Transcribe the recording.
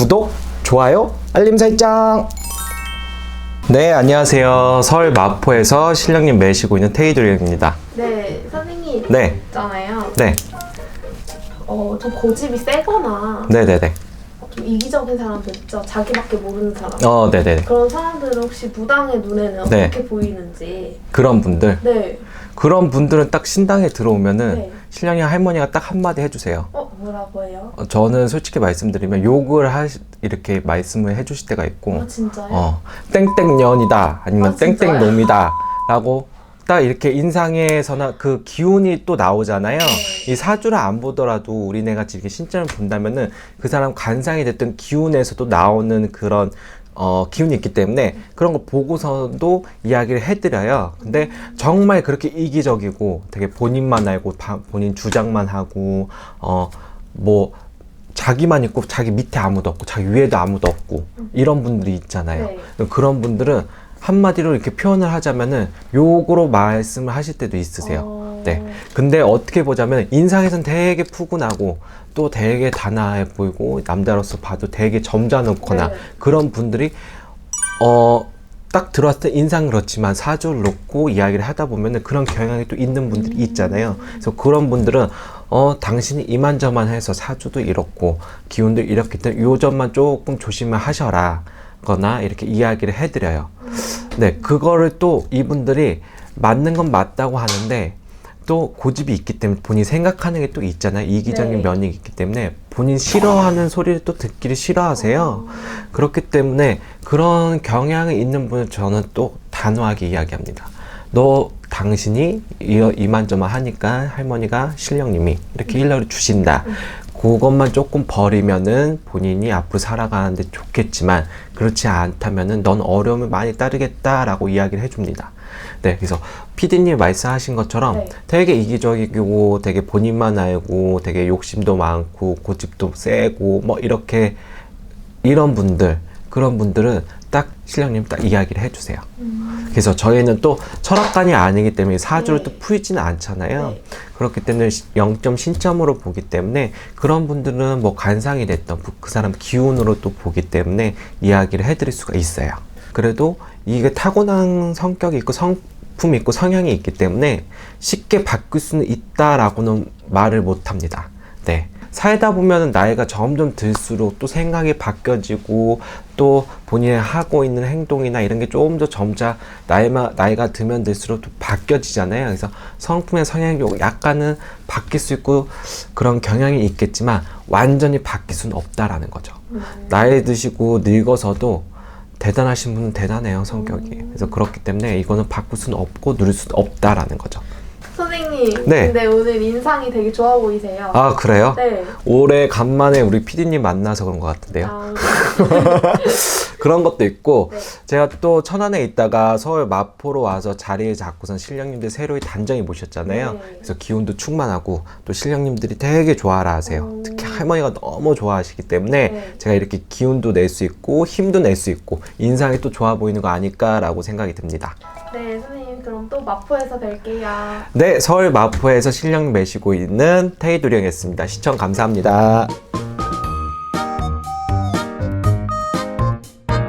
구독, 좋아요, 알림 설정. 네, 안녕하세요. 서울 마포에서 실령님 매시고 있는 테이드리입니다. 네, 선생님 네. 있잖아요. 네, 어, 좀 고집이 세거나 네, 네, 네. 좀 이기적인 사람들 있죠. 자기밖에 모르는 사람. 어, 네, 네. 그런 사람들은 혹시 무당의 눈에는 네. 어떻게 보이는지. 그런 분들, 네. 그런 분들은 딱 신당에 들어오면은 네. 신령이 할머니가 딱 한마디 해주세요. 어, 뭐라고 해요? 어, 저는 솔직히 말씀드리면 욕을 하 이렇게 말씀을 해주실 때가 있고, 아, 진짜요? 어, 땡땡년이다 아니면 아, 진짜요? 땡땡놈이다 라고 딱 이렇게 인상에서나 그 기운이 또 나오잖아요. 네. 이 사주를 안 보더라도 우리네가 이렇게 신점을 본다면은 그 사람 관상이 됐던 기운에서도 나오는 그런 어, 기운이 있기 때문에 그런 거 보고서도 이야기를 해드려요. 근데 정말 그렇게 이기적이고 되게 본인만 알고 바- 본인 주장만 하고 어, 뭐 자기만 있고 자기 밑에 아무도 없고 자기 위에도 아무도 없고 이런 분들이 있잖아요. 네. 그런 분들은 한마디로 이렇게 표현을 하자면은 욕으로 말씀을 하실 때도 있으세요. 어, 네. 근데 어떻게 보자면 인상에선 되게 푸근하고 또 되게 단아해 보이고 남자로서 봐도 되게 점잖거나 네. 그런 분들이 어. 딱 들어왔을 때 인상 그렇지만 사주를 놓고 이야기를 하다 보면은 그런 경향이 또 있는 분들이 있잖아요. 그래서 그런 분들은 어 당신이 이만저만 해서 사주도 이렇고 기운도 이렇기 때문에 요 점만 조금 조심을 하셔라 거나 이렇게 이야기를 해드려요. 네, 그거를 또 이분들이 맞는 건 맞다고 하는데 또 고집이 있기 때문에 본인 생각하는 게 또 있잖아요. 이기적인 네. 면이 있기 때문에 본인 싫어하는 소리를 또 듣기를 싫어하세요. 그렇기 때문에 그런 경향이 있는 분을 저는 또 단호하게 이야기합니다. 너 당신이 이- 이만저만 하니까 할머니가 신령님이 이렇게 일러를 주신다. 그것만 조금 버리면은 본인이 앞으로 살아가는데 좋겠지만 그렇지 않다면은 넌 어려움을 많이 따르겠다라고 이야기를 해줍니다. 네, 그래서 피디님 말씀하신 것처럼 네. 되게 이기적이고 되게 본인만 알고 되게 욕심도 많고 고집도 세고 뭐 이렇게 이런 분들 그런 분들은 딱 신령님 딱 이야기를 해주세요. 음, 그래서 저희는 또 철학관이 아니기 때문에 사주를 네. 또 풀지는 않잖아요. 네. 그렇기 때문에 0점 신점으로 보기 때문에 그런 분들은 뭐 관상이 됐던 그- 그 사람 기운으로 또 보기 때문에 이야기를 해드릴 수가 있어요. 그래도 이게 타고난 성격이 있고 성품이 있고 성향이 있기 때문에 쉽게 바꿀 수는 있다라고는 말을 못 합니다. 네. 살다 보면 나이가 점점 들수록 또 생각이 바뀌어지고 또 본인이 하고 있는 행동이나 이런 게 조금 더 점차 나이가, 나이가 들면 들수록 또 바뀌어지잖아요. 그래서 성품의 성향이 약간은 바뀔 수 있고 그런 경향이 있겠지만 완전히 바뀔 수는 없다라는 거죠. 음. 나이 드시고 늙어서도 대단하신 분은 대단해요, 성격이. 그래서 그렇기 때문에 이거는 바꿀 수는 없고 누릴 수는 없다라는 거죠. 선생님, 네. 근데 오늘 인상이 되게 좋아 보이세요. 아, 그래요? 네. 올해 간만에 우리 피디님 만나서 그런 것 같은데요. 아, 그런 것도 있고 네. 제가 또 천안에 있다가 서울 마포로 와서 자리를 잡고선 신령님들 새로이 단정히 모셨잖아요. 네. 그래서 기운도 충만하고 또 신령님들이 되게 좋아라 하세요. 오. 특히 할머니가 너무 좋아하시기 때문에 네. 제가 이렇게 기운도 낼 수 있고 힘도 낼 수 있고 인상이 또 좋아 보이는 거 아닐까라고 생각이 듭니다. 네, 선생님 그럼 또 마포에서 뵐게요. 네, 서울 마포에서 신령 매시고 있는 테이도령이었습니다. 시청 감사합니다.